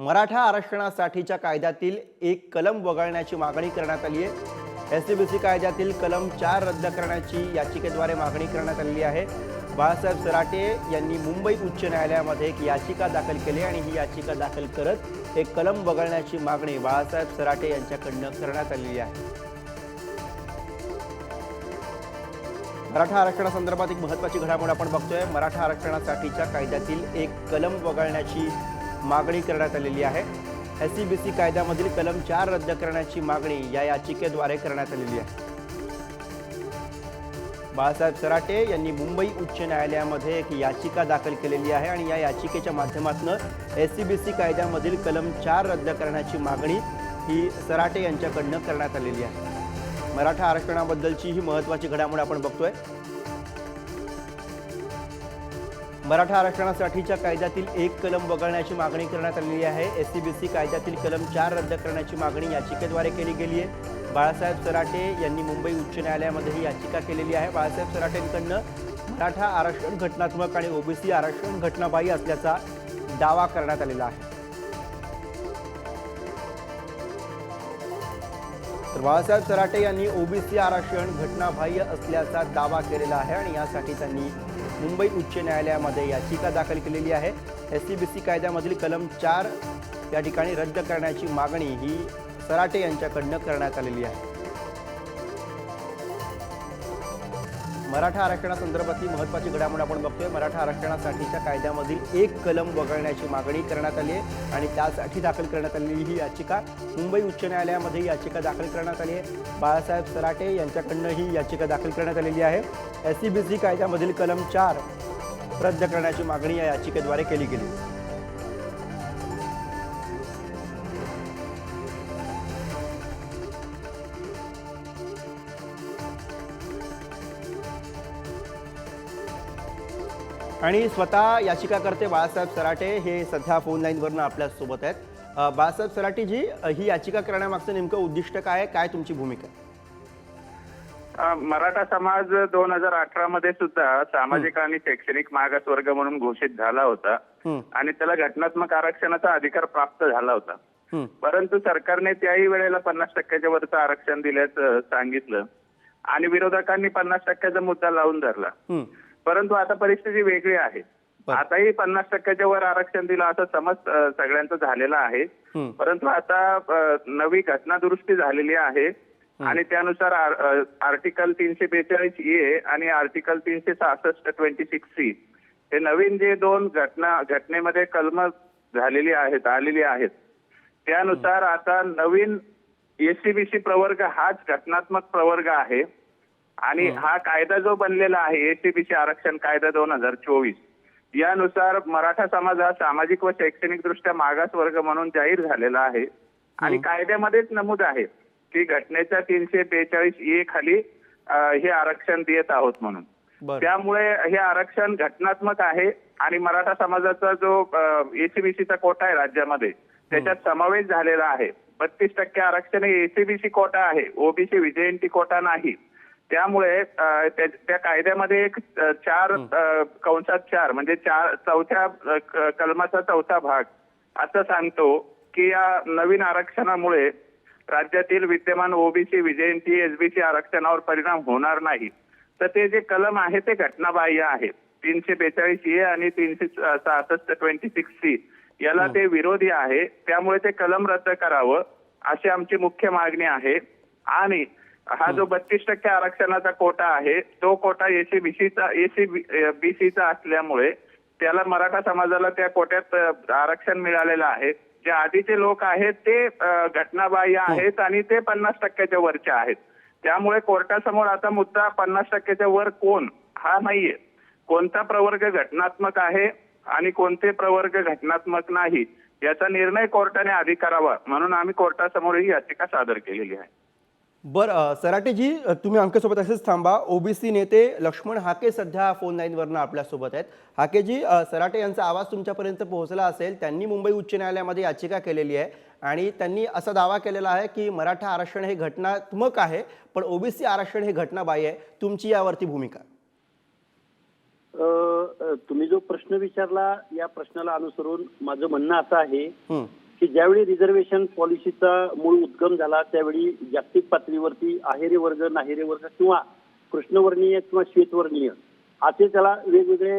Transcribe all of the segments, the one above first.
मराठा आरक्षणासाठीच्या कायद्यातील एक कलम वगळण्याची मागणी करण्यात आली आहे. एस सी बी सी कायद्यातील कलम चार रद्द करण्याची याचिकेद्वारे मागणी करण्यात आलेली आहे. बाळासाहेब सराटे यांनी मुंबई उच्च न्यायालयामध्ये एक याचिका दाखल केली आणि ही याचिका दाखल करत एक कलम वगळण्याची मागणी बाळासाहेब सराटे यांच्याकडनं करण्यात आलेली आहे. मराठा आरक्षणासंदर्भात एक महत्त्वाची घडामोड आपण बघतोय. मराठा आरक्षणासाठीच्या कायद्यातील एक कलम वगळण्याची मागणी करण्यात आलेली आहे. एस सी बी सी कायद्यामधील कलम चार रद्द करण्याची मागणी या याचिकेद्वारे करण्यात आलेली आहे. बाळासाहेब सराटे यांनी मुंबई उच्च न्यायालयामध्ये एक याचिका दाखल केलेली आहे आणि या याचिकेच्या माध्यमातून एस सी बी सी कायद्यामधील कलम चार रद्द करण्याची मागणी ही सराटे यांच्याकडनं करण्यात आलेली आहे. मराठा आरक्षणाबद्दलची ही महत्त्वाची घडामोड आपण बघतोय. मराठा आरक्षणासाठीच्या कायद्यातील एक कलम वगळण्याची मागणी करण्यात आलेली आहे. एस सी बी सी कायद्यातील कलम चार रद्द करण्याची मागणी याचिकेद्वारे केली गेली आहे. बाळासाहेब सराटे यांनी मुंबई उच्च न्यायालयामध्ये ही याचिका केलेली आहे. बाळासाहेब सराटेंकडनं मराठा आरक्षण घटनात्मक आणि ओबीसी आरक्षण घटनाबाह्य असल्याचा दावा करण्यात आलेला आहे. तर बाळासाहेब सराटे यांनी ओबीसी आरक्षण घटनाबाह्य असल्याचा दावा केलेला आहे आणि यासाठी त्यांनी मुंबई उच्च न्यायालयामध्ये याचिका दाखल केलेली आहे. एस सी बी सी कायद्यामधील कलम चार या ठिकाणी रद्द करण्याची मागणी ही सराटे यांच्याकडनं करण्यात आलेली आहे. मराठा आरक्षणासंदर्भातली महत्त्वाची घडामोड आपण बघतोय. मराठा आरक्षणासाठीच्या कायद्यामधील एक कलम वगळण्याची मागणी करण्यात आली आहे आणि त्यासाठी दाखल करण्यात आलेली ही याचिका मुंबई उच्च न्यायालयामध्ये ही याचिका दाखल करण्यात आली आहे. बाळासाहेब सराटे यांच्याकडनं ही याचिका दाखल करण्यात आलेली आहे. एस सी बी सी कायद्यामधील कलम चार रद्द करण्याची मागणी या याचिकेद्वारे केली गेली. आणि स्वतः याचिकाकर्ते बाळासाहेब सराटे हे सध्या फोन लाईनवरनं आपल्यासोबत आहेत. बाळासाहेब सराटेजी ही याचिका करण्यामागचं नेमकं उद्दिष्ट काय काय तुमची भूमिका आहे? मराठा समाज दोन हजार अठरा मध्ये सुद्धा सामाजिक आणि शैक्षणिक मागासवर्ग म्हणून घोषित झाला होता. आणि त्याला घटनात्मक आरक्षणाचा अधिकार प्राप्त झाला होता. परंतु सरकारने त्याही वेळेला पन्नास टक्क्याच्या वरचं आरक्षण दिल्याचं सांगितलं. आणि विरोधकांनी पन्नास टक्क्याचा मुद्दा लावून धरला. परंतु आता परिस्थिती वेगळी आहे. आताही पन्नास टक्क्याच्या वर आरक्षण दिलं असं समज सगळ्यांचं झालेलं आहे. परंतु आता नवी घटना दुरुस्ती झालेली आहे आणि त्यानुसार आर्टिकल तीनशे बेचाळीस ए आणि आर्टिकल तीनशे सहासष्ट ट्वेंटी सिक्स सी हे नवीन जे दोन घटना घटनेमध्ये कलम झालेली आहेत आलेली आहेत. त्यानुसार आता नवीन एसीबीसी प्रवर्ग हाच घटनात्मक प्रवर्ग आहे. आणि हा. कायदा जो बनलेला आहे एसीबीसी आरक्षण कायदा दोन हजार चोवीस यानुसार मराठा समाज हा सामाजिक व शैक्षणिक दृष्ट्या मागास वर्ग म्हणून जाहीर झालेला आहे. आणि कायद्यामध्येच नमूद आहे की घटनेच्या तीनशे बेचाळीस ए खाली हे आरक्षण देत आहोत म्हणून. त्यामुळे हे आरक्षण घटनात्मक आहे आणि मराठा समाजाचा जो एसीबीसीचा कोटा आहे राज्यामध्ये त्याच्यात समावेश झालेला आहे. बत्तीस टक्के आरक्षण हे एसीबीसी कोटा आहे. ओबीसी विजयंती कोटा नाही. त्यामुळे त्या कायद्यामध्ये एक चार कंसात चार म्हणजे चार चौथ्या कलमाचा चौथा भाग असं सांगतो की या नवीन आरक्षणामुळे राज्यातील विद्यमान ओबीसी विजयंती एसबीसी आरक्षणावर परिणाम होणार नाही. तर ते जे कलम आहे ते घटनाबाह्य आहे. तीनशे बेचाळीस ए आणि तीनशे सहासष्ट ट्वेंटी सिक्स सी याला ते विरोधी आहे. त्यामुळे ते कलम रद्द करावं अशी आमची मुख्य मागणी आहे. आणि हा जो बत्तीस टक्के आरक्षणाचा कोटा आहे तो कोटा एसीबीसीचा एसी बीसीचा असल्यामुळे त्याला मराठा समाजाला त्या कोट्यात आरक्षण मिळालेलं आहे. जे आधीचे लोक आहेत ते घटनाबाह्य आहेत आणि ते पन्नास टक्क्याच्या वरचे आहेत. त्यामुळे कोर्टासमोर आता मुद्दा पन्नास टक्क्याच्या वर कोण? हा नाहीये. कोणता प्रवर्ग घटनात्मक आहे आणि कोणते प्रवर्ग घटनात्मक नाही याचा निर्णय कोर्टाने आधी करावा. म्हणून आम्ही कोर्टासमोर ही याचिका सादर केलेली आहे. बरं सराटेजी तुम्ही आमच्यासोबत असेच थांबा. ओबीसी नेते लक्ष्मण हाके सध्या फोन लाईनवरनं आपल्यासोबत आहेत. हाकेजी सराटे यांचा आवाज तुमच्यापर्यंत पोहोचला असेल त्यांनी मुंबई उच्च न्यायालयामध्ये याचिका केलेली आहे आणि त्यांनी असा दावा केलेला आहे की मराठा आरक्षण हे घटनात्मक आहे पण ओबीसी आरक्षण हे घटनाबाह्य आहे. तुमची यावरती भूमिका? तुम्ही जो प्रश्न विचारला या प्रश्नाला अनुसरून माझं म्हणणं असं आहे की ज्यावेळी रिझर्वेशन पॉलिसीचा मूळ उद्गम झाला त्यावेळी जागतिक पातळीवरती आहेरे वर्ग नाहेरे वर्ग किंवा कृष्णवर्णीय किंवा श्वेतवर्णीय असे त्याला वेगवेगळे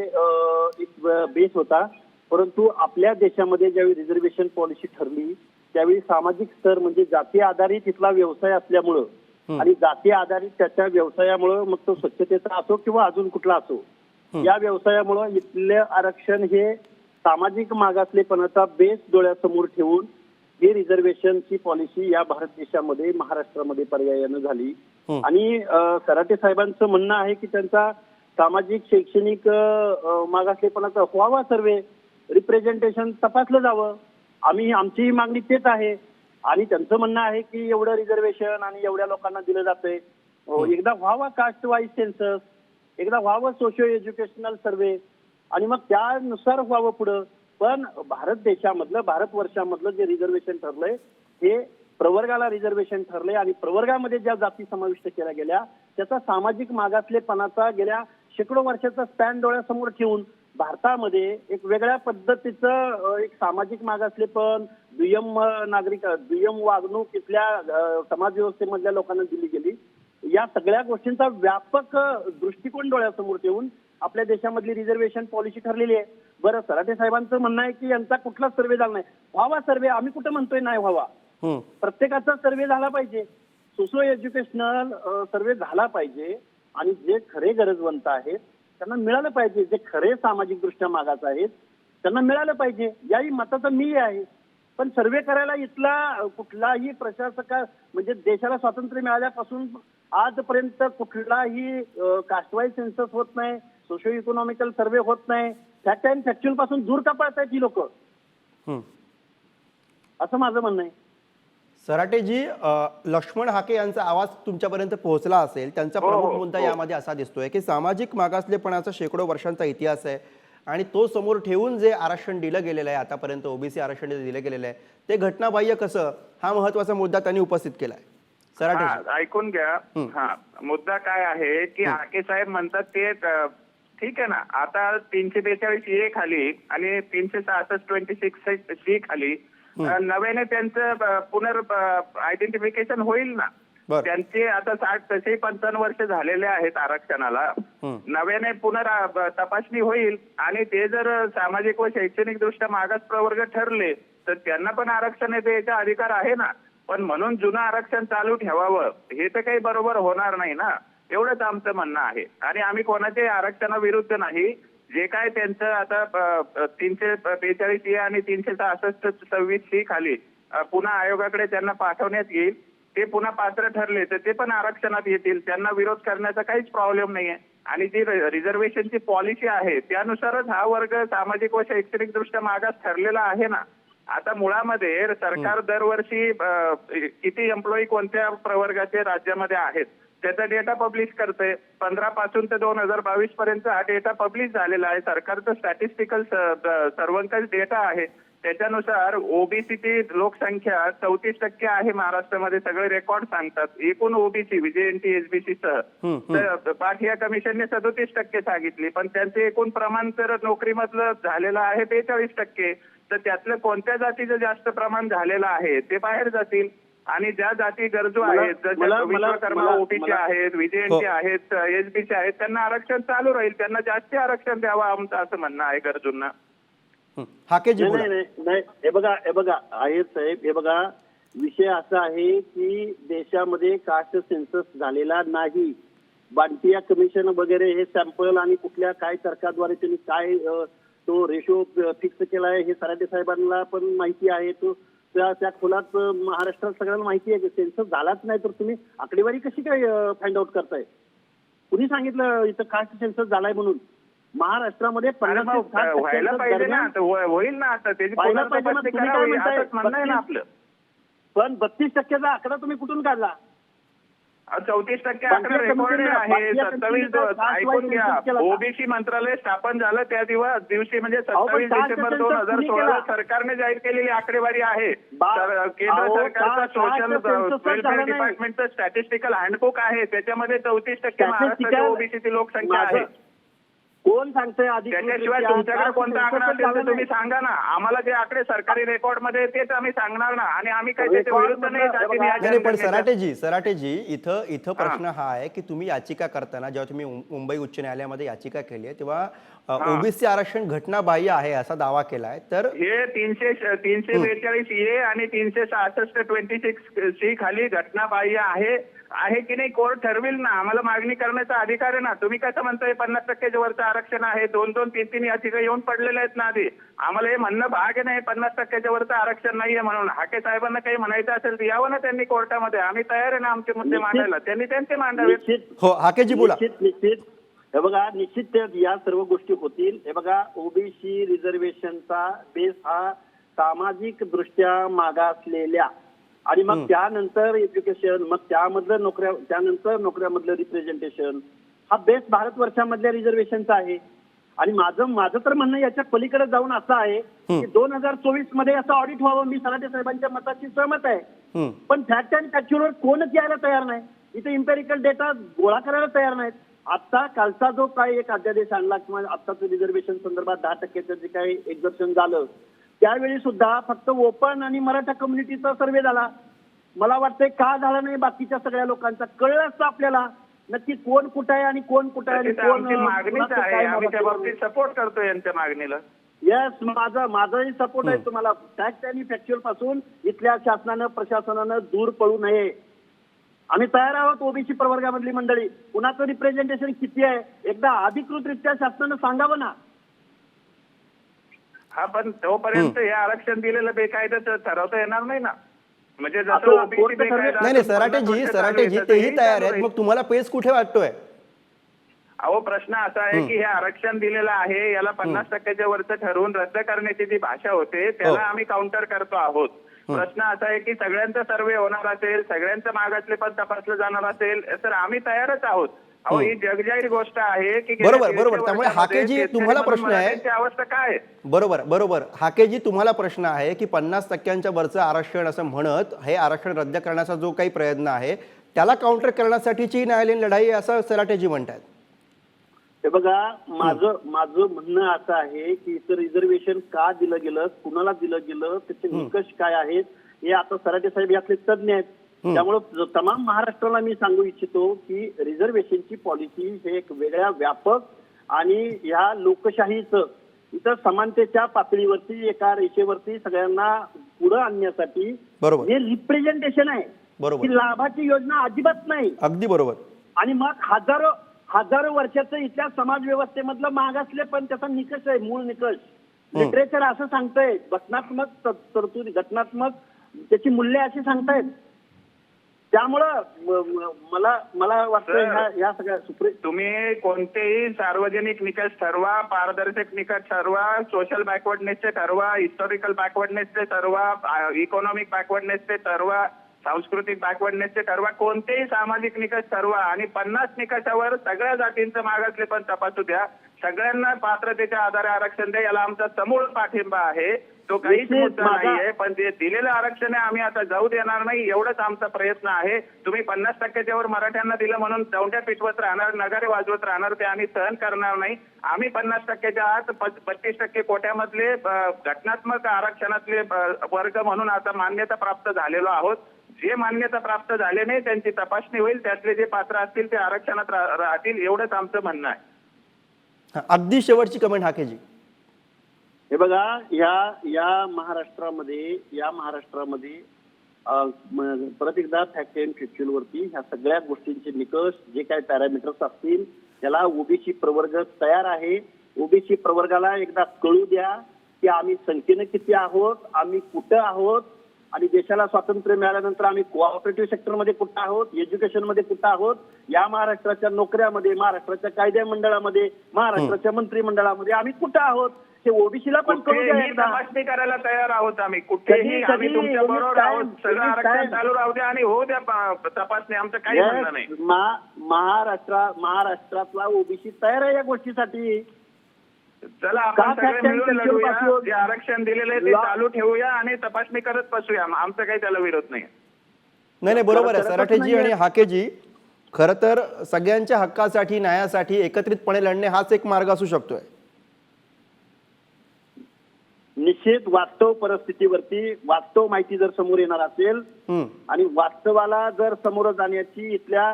एक बेस होता. परंतु आपल्या देशामध्ये ज्यावेळी रिझर्वेशन पॉलिसी ठरली त्यावेळी सामाजिक स्तर म्हणजे जाती आधारित इथला व्यवसाय असल्यामुळं आणि जाती आधारित त्याच्या व्यवसायामुळं मग तो स्वच्छतेचा असो किंवा अजून कुठला असो या व्यवसायामुळं इथलं आरक्षण हे सामाजिक मागासलेपणाचा बेस डोळ्यासमोर ठेवून ही रिझर्वेशनची पॉलिसी या भारत देशामध्ये महाराष्ट्रामध्ये पर्यायानं झाली. हं. आणि सराटे साहेबांचं म्हणणं आहे की त्यांचा सामाजिक शैक्षणिक मागासलेपणाचा व्हावा सर्वे. रिप्रेझेंटेशन तपासलं जावं. आम्ही आमची मागणी तेच आहे. आणि त्यांचं म्हणणं आहे की एवढं रिझर्वेशन आणि एवढ्या लोकांना दिलं जातंय. अ, एकदा व्हावा कास्ट वाईज सेन्सस. एकदा व्हावं सोशो एज्युकेशनल सर्वे. आणि मग त्यानुसार व्हावं पुढं. पण भारत देशामधलं भारत वर्षामधलं जे रिझर्वेशन ठरलंय हे प्रवर्गाला रिझर्वेशन ठरलंय आणि प्रवर्गामध्ये ज्या जाती समाविष्ट केल्या गेल्या त्याचा सामाजिक मागासलेपणाचा गेल्या शेकडो वर्षाचा स्पॅन डोळ्यासमोर ठेवून भारतामध्ये एक वेगळ्या पद्धतीचं एक सामाजिक मागासलेपण दुय्यम नागरिक दुय्यम वागणूक इथल्या समाज समाजव्यवस्थेमधल्या लोकांना दिली गेली. या सगळ्या गोष्टींचा व्यापक दृष्टिकोन डोळ्यासमोर ठेवून आपल्या देशामधली रिझर्वेशन पॉलिसी ठरलेली आहे. बरं सराटे साहेबांचं म्हणणं आहे की यांचा कुठलाच सर्वे झाला नाही. व्हावा सर्वे आम्ही कुठं म्हणतोय नाही व्हावा. प्रत्येकाचा सर्वे झाला पाहिजे. सोशो एज्युकेशनल सर्वे झाला पाहिजे. आणि जे खरे गरजवंत आहेत त्यांना मिळालं पाहिजे. जे खरे सामाजिक दृष्ट्या मागास आहेत त्यांना मिळालं पाहिजे. याही मताचा मी आहे. पण सर्वे करायला इथला कुठलाही प्रशासक म्हणजे देशाला स्वातंत्र्य मिळाल्यापासून आजपर्यंत कुठलाही कास्टवाईज सेन्सस होत नाही. सोशो इकॉनॉमिकल सर्वे होत नाही. फॅक्ट अँड फॅक्च्युअलपासून दूर का पळतायत ही लोक? हं. असं माझं म्हणणं आहे. सराटेजी लक्ष्मण हाके यांचा आवाज तुमच्यापर्यंत पोहोचला असेल त्यांचा हो, प्रमुख हो, मुद्दा हो. यामध्ये असा दिसतोय की सामाजिक मागासलेपणाचा शेकडो वर्षांचा इतिहास आहे आणि तो समोर ठेवून जे आरक्षण दिलं गेलेलं आहे आतापर्यंत ओबीसी आरक्षण जे दिलं गेलेलं आहे ते घटनाबाह्य कसं हा महत्त्वाचा मुद्दा त्यांनी उपस्थित केलाय. सराटे हा, ऐकून घ्या. हं. हा मुद्दा काय आहे की आके साहेब म्हणतात ते ठीक आहे ना. आता तीनशे बेचाळीस ए खाली आणि तीनशे सहासष्ट ट्वेंटी सिक्स सी खाली. नव्याने त्यांचं पुनर आयडेंटिफिकेशन होईल ना. त्यांचे आता साठ तसे पंचावन्न वर्ष झालेले आहेत आरक्षणाला. नव्याने पुनर तपासणी होईल. आणि ते जर सामाजिक व शैक्षणिक दृष्ट्या मागास प्रवर्ग ठरले तर त्यांना पण आरक्षण येते याचा अधिकार आहे ना. पण म्हणून जुनं आरक्षण चालू ठेवावं. हे तर काही बरोबर होणार नाही ना. एवढंच आमचं म्हणणं आहे. आणि आम्ही कोणाच्याही आरक्षणाविरुद्ध नाही. जे काय त्यांचं आता तीनशे बेचाळीस ए आणि तीनशे सहासष्ट सव्वीस सी खाली पुन्हा आयोगाकडे त्यांना पाठवण्यात येईल. ते पुन्हा पात्र ठरले तर ते पण आरक्षणात येतील. त्यांना विरोध करण्याचा काहीच प्रॉब्लेम नाहीये. आणि जी रिझर्वेशनची पॉलिसी आहे त्यानुसारच हा वर्ग सामाजिक व शैक्षणिक दृष्ट्या मागास ठरलेला आहे ना. आता मुळामध्ये सरकार दरवर्षी किती एम्प्लॉई कोणत्या प्रवर्गाचे राज्यामध्ये आहेत? त्याचा डेटा पब्लिश करते पंधरा पासून ते दोन हजार बावीस पर्यंत हा डेटा पब्लिश झालेला आहे. सरकारचं स्टॅटिस्टिकल सर्वंकष डेटा आहे. त्याच्यानुसार ओबीसीची लोकसंख्या चौतीस टक्के आहे महाराष्ट्रामध्ये. सगळे रेकॉर्ड सांगतात. एकूण ओबीसी विजयंती एसबीसी सह. तर पाठिया कमिशनने सदोतीस टक्के सांगितले. पण त्यांचे एकूण प्रमाण तर नोकरीमधलं झालेलं आहे बेचाळीस टक्के. तर त्यातलं कोणत्या जातीचं जास्त प्रमाण झालेलं आहे ते बाहेर जातील. आणि ज्या जाती गरजू आहेत जशा विश्वकर्मा ओबीसी आहेत विजयंती हो. आहेत एसबीसी आहेत त्यांना आरक्षण चालू राहील त्यांना जास्त आरक्षण द्यावं आमचं असं म्हणणं आहे गरजूंना हं. नाही बोला नाही नाही नाही. हे बघा हे बघा आहे साहेब हे बघा विषय असा आहे की देशामध्ये कास्ट सेन्सस झालेला नाही बांटिया कमिशन वगैरे हे सॅम्पल आणि कुठल्या काय तर्काद्वारे त्यांनी काय तो रेशो फिक्स केलाय हे सराटे साहेबांना पण माहिती आहे तो त्या त्या खोलात महाराष्ट्रात सगळ्यांना माहिती आहे की सेन्सस झालाच नाही तर तुम्ही आकडेवारी कशी काय फाइंड आउट करताय? कुणी सांगितलं इथं कास्ट सेन्सस झालाय म्हणून? महाराष्ट्रामध्ये व्हायला पाहिजे ना होईल ना आता त्याची पण बत्तीस टक्क्याचा आकडा तुम्ही कुठून काढला? चौतीस टक्के आकडे कंपनीला- आहे सत्तावीस ऐकून घ्या? ओबीसी मंत्रालय स्थापन झालं त्या दिवस दिवशी म्हणजे सत्तावीस डिसेंबर दोन हजार केला? सरकारने जाहीर केलेली आकडेवारी आहे केंद्र सरकारचं सोशल वेलफेअर. डिपार्टमेंटचं स्टॅटिस्टिकल हँडबुक आहे त्याच्यामध्ये चौतीस टक्के Statistical- महाराष्ट्राची ओबीसीची लोकसंख्या आहे कोण सांगतंय अधिकृत त्याच्याशिवाय? तुमच्याकडे कोणता आकडा असेल तर तुम्ही सांगा ना आम्हाला जे आकडे सरकारी रेकॉर्डमध्ये तेच आम्ही सांगणार ना आणि आम्ही काही त्याच्या विरुद्ध नाही पण. सराटेजी सराटेजी इथं इथं. प्रश्न हा आहे की तुम्ही याचिका करताना जेव्हा तुम्ही मुंबई उच्च न्यायालयामध्ये याचिका केली आहे तेव्हा. ओबीसी आरक्षण घटनाबाह्य आहे असा दावा केलाय तर हे तीनशे तीनशे बेचाळीस ए आणि तीनशे सहासष्ट ट्वेंटी सिक्स सी खाली घटनाबाह्य आहे आहे की नाही कोर्ट ठरविल ना. आम्हाला मागणी करण्याचा अधिकार आहे ना. तुम्ही कसं म्हणताय पन्नास टक्क्याच्या वरचं आरक्षण आहे दोन दोन तीन तीन याचिका येऊन पडलेल्या आहेत ना आधी. आम्हाला हे म्हणणं भाग आहे नाही पन्नास टक्क्याच्या वरचं आरक्षण नाहीये म्हणून. हाके साहेबांना काही म्हणायचं असेल तर यावं ना त्यांनी कोर्टामध्ये. आम्ही तयार आहे ना आमचे मुद्दे मांडायला. त्यांनी त्यांचे मांडावेत. निश्चित हो हाकेजी बोला. निश्चित निश्चित. हे बघा निश्चित या सर्व गोष्टी होतील. हे बघा ओबीसी रिझर्वेशनचा बेस हा सामाजिक दृष्ट्या मागासलेल्या आणि मग त्यानंतर एज्युकेशन मग त्यामधलं नोकऱ्या त्यानंतर नोकऱ्यामधलं रिप्रेझेंटेशन हा बेस भारतवर्षामधल्या रिझर्वेशनचा आहे. आणि माझं माझं तर म्हणणं याच्या पलीकडे जाऊन असं आहे की दोन हजार चोवीसमध्ये असं ऑडिट व्हावं मी सराटे साहेबांच्या मताची सहमत आहे. पण फॅक्ट अँड फॅक्च्युअल कोणच यायला तयार नाही. इथे इम्पेरिकल डेटा गोळा करायला तयार नाहीत. आता कालचा जो काही एक अध्यादेश आणला किंवा आत्ताचं रिझर्वेशन संदर्भात दहा टक्क्याचं जे काही एक्झर्शन झालं त्यावेळी सुद्धा फक्त ओपन आणि मराठा कम्युनिटीचा सर्व्हे झाला. मला वाटतंय का झाला नाही बाकीच्या सगळ्या लोकांचा? कळलं असतं आपल्याला. नक्की कोण कुठं आहे आणि कोण कुठं आहे मागणीच सपोर्ट करतो यांच्या मागणीला. येस माझा माझाही सपोर्ट आहे तुम्हाला. फॅक्ट आणि फॅक्च्युअलपासून इथल्या शासनानं प्रशासनानं दूर पडू नये. आम्ही तयार आहोत ओबीसी प्रवर्गामधली मंडळी. कुणाचं रिप्रेझेंटेशन किती आहे? एकदा अधिकृतरित्या शासनानं सांगावं ना. हा पण तोपर्यंत हे आरक्षण दिलेलं बेकायद्याचं ठरवता येणार नाही ना. म्हणजे जसं OBC. बेकायदा नाही नाही सराटेजी सराटेजी तेही तयार आहेत. मग तुम्हाला पेस कुठे वाटतोय? अहो प्रश्न असा आहे की हे आरक्षण दिलेलं आहे याला पन्नास टक्क्याच्या वरचं ठरवून रद्द करण्याची जी भाषा होते त्याला हो. आम्ही काउंटर करतो आहोत. प्रश्न असा आहे की सगळ्यांचा सर्वे होणार असेल सगळ्यांचं मागासले पण तपासलं जाणार असेल तर आम्ही तयारच आहोत. अहो ही. जगजाहीर गोष्ट आहे की बरोबर, बरोबर. त्यामुळे हाकेजी तुम्हाला प्रश्न आहे. अवस्था काय आहे? बरोबर बरोबर. हाकेजी तुम्हाला प्रश्न आहे की पन्नास टक्क्यांच्या वरचं आरक्षण असं म्हणत हे आरक्षण रद्द करण्याचा जो काही प्रयत्न आहे त्याला काउंटर करण्यासाठीची न्यायालयीन लढाई असं सराटेजी म्हणतात हे बघा माझं माझं म्हणणं असं आहे की इथं रिझर्वेशन का दिलं गेलं कुणाला दिलं गेलं त्याचे निकष काय आहेत हे आता सराटे साहेब यातले तज्ज्ञ आहेत. त्यामुळं तमाम महाराष्ट्राला मी सांगू इच्छितो की रिझर्वेशनची पॉलिसी हे एक वेगळ्या व्यापक आणि ह्या लोकशाहीचं इथं समानतेच्या पातळीवरती एका रेषेवरती सगळ्यांना पुढं आणण्यासाठी बरोबर. हे रिप्रेझेंटेशन आहे. बरोबर. ही लाभाची योजना अजिबात नाही. अगदी बरोबर. आणि मग हजारो हजारो वर्षाचं इथल्या समाज व्यवस्थेमधलं मागासले पण त्याचा निकष आहे मूळ निकष. लिटरेचर असं सांगतंय घटनात्मक तरतुदी घटनात्मक त्याची मूल्य अशी सांगतायत. त्यामुळं मला मला वाटतं ह्या सगळ्या सुप्रीम तुम्ही कोणतेही सार्वजनिक निकष ठरवा पारदर्शक निकष ठरवा सोशल बॅकवर्डनेसचे ठरवा हिस्टॉरिकल बॅकवर्डनेसचे ठरवा इकॉनॉमिक बॅकवर्डनेसचे ठरवा सांस्कृतिक बॅकवर्डनेसचे ठरवा कोणतेही सामाजिक निकष ठरवा आणि पन्नास निकषावर सगळ्या जातींचं मागासले पण तपासू द्या. सगळ्यांना पात्रतेच्या आधारे आरक्षण द्या याला आमचा समूळ पाठिंबा आहे. तो काहीच मुद्दा नाहीये पण जे दिलेलं आरक्षण आहे आम्ही आता जाऊ देणार नाही एवढंच आमचा प्रयत्न आहे. तुम्ही पन्नास टक्क्याच्या वर मराठ्यांना दिलं म्हणून दौंड्या पिटवत राहणार नगारे वाजवत राहणार ते आम्ही सहन करणार नाही. आम्ही पन्नास टक्क्याच्या आत बत्तीस टक्के कोट्यामधले घटनात्मक आरक्षणातले वर्ग म्हणून आता मान्यता प्राप्त झालेलो आहोत. जे मान्यता प्राप्त झाले नाही त्यांची तपासणी होईल. त्यातले जे पात्र असतील ते आरक्षणात राहतील एवढंच आमचं म्हणणं आहे. हा, अगदी शेवटची कमेंट हाकेजी हे बघा या या महाराष्ट्रामध्ये या महाराष्ट्रामध्ये परत एकदा फॅक्ट अँड फ्युच्युअल वरती ह्या सगळ्या गोष्टींचे निकष जे काही पॅरामीटर्स असतील त्याला ओबीसी प्रवर्ग तयार आहे. ओबीसी प्रवर्गाला एकदा कळू द्या की आम्ही संख्येने किती आहोत आम्ही कुठं आहोत आणि देशाला स्वातंत्र्य मिळाल्यानंतर आम्ही कोऑपरेटिव्ह सेक्टरमध्ये कुठं आहोत एज्युकेशनमध्ये कुठं आहोत या महाराष्ट्राच्या नोकऱ्यामध्ये महाराष्ट्राच्या कायद्या मंडळामध्ये महाराष्ट्राच्या मंत्रिमंडळामध्ये आम्ही कुठं आहोत हे ओबीसीला पण तपासणी करायला तयार आहोत आम्ही. कुठेही आम्ही तुमच्या बरोबर आहोत. सगळं आरक्षण चालू राहू द्या आणि होऊ द्या तपासणी. आमचं काही म्हणणं नाही. महा- महाराष्ट्रा महाराष्ट्रातला ओबीसी तयार आहे या गोष्टीसाठी. चला आपण सगळे मिळून लढूया. जे आरक्षण दिलेलं आहे ते चालू ठेवूया आणि तपासणी करत बसूया. आमचं काही त्याला विरोध नाही. नाही नाही बरोबर आहे. सराठेजी. आणि हाकेजी खरं तर सगळ्यांच्या हक्कासाठी न्यायासाठी एकत्रितपणे लढणे हाच एक मार्ग असू शकतोय. निश्चित वास्तव परिस्थितीवरती वास्तव माहिती जर समोर येणार असेल. आणि वास्तवाला जर समोर जाण्याची इथल्या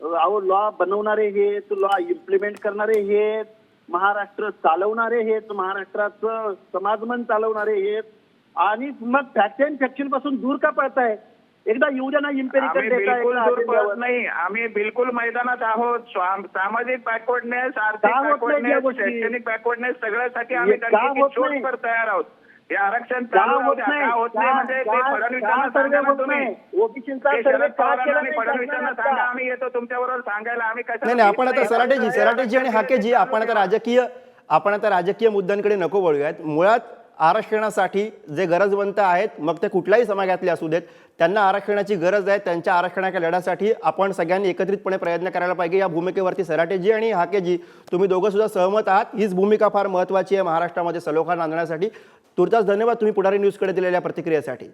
अहो लॉ बनवणारे हेत लॉ इम्प्लिमेंट करणारे हेत महाराष्ट्र चालवणारे हेत महाराष्ट्राचं समाजमन चालवणारे हेत. आणि मग अँड फॅक्शनपासून दूर का पळताय? एकदा येऊ द्या ना आम्ही इम्पेरिकल नाही. आम्ही बिलकुल मैदानात आहोत. सामाजिक बॅकवर्डनेस आर्थिक बॅकवर्डनेस? शैक्षणिक बॅकवर्डनेस सगळ्यासाठी आम्ही तयार आहोत. हे आरक्षण का होत. नाही? होत नाही? म्हणजे ते फडणवीसांना सांगा सर्वे ना होत तुम्ही. नाही? ओबीसीचा ते सर्वे शरद का पवारांना केला आणि नाही फडणवीसांना शासनाने सांगा. आता? आम्ही येतो तुमच्याबरोबर सांगायला. आम्ही नाही नाही आपण आता. सराटेजी सराटेजी आणि हाकेजी आपण आता राजकीय आपण आता राजकीय मुद्द्यांकडे नको वळूयात. मुळात आरक्षणासाठी जे गरजवंत आहेत मग ते कुठल्याही समाजातले असू देत त्यांना आरक्षणाची गरज आहे. त्यांच्या आरक्षणाच्या लढ्यासाठी आपण सगळ्यांनी एकत्रितपणे प्रयत्न करायला पाहिजे. या भूमिकेवरती सराटेजी आणि हाकेजी तुम्ही दोघं सुद्धा सहमत आहात. हीच भूमिका फार महत्त्वाची आहे महाराष्ट्रामध्ये सलोखा नांदण्यासाठी. तुर्तास धन्यवाद तुम्ही पुढारी न्यूजकडे दिलेल्या प्रतिक्रियेसाठी.